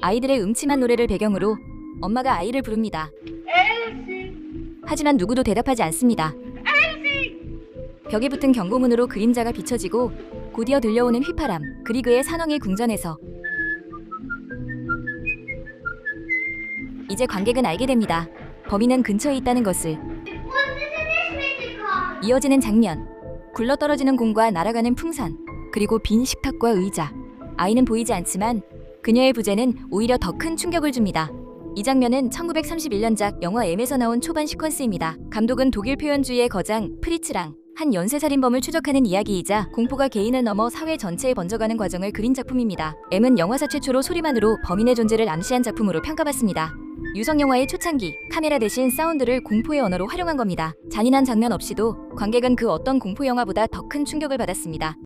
아이들의 음침한 노래를 배경으로 엄마가 아이를 부릅니다. 하지만 누구도 대답하지 않습니다. 벽에 붙은 경고문으로 그림자가 비춰지고 곧이어 들려오는 휘파람, 그리그의 산왕의 궁전에서 이제 관객은 알게 됩니다. 범인은 근처에 있다는 것을. 이어지는 장면. 굴러떨어지는 공과 날아가는 풍선, 그리고 빈 식탁과 의자. 아이는 보이지 않지만 그녀의 부재는 오히려 더 큰 충격을 줍니다. 이 장면은 1931년작 영화 M에서 나온 초반 시퀀스입니다. 감독은 독일 표현주의의 거장 프리츠랑 한 연쇄살인범을 추적하는 이야기이자 공포가 개인을 넘어 사회 전체에 번져가는 과정을 그린 작품입니다. M은 영화사 최초로 소리만으로 범인의 존재를 암시한 작품으로 평가받습니다. 유성 영화의 초창기 카메라 대신 사운드를 공포의 언어로 활용한 겁니다. 잔인한 장면 없이도 관객은 그 어떤 공포 영화보다 더 큰 충격을 받았습니다.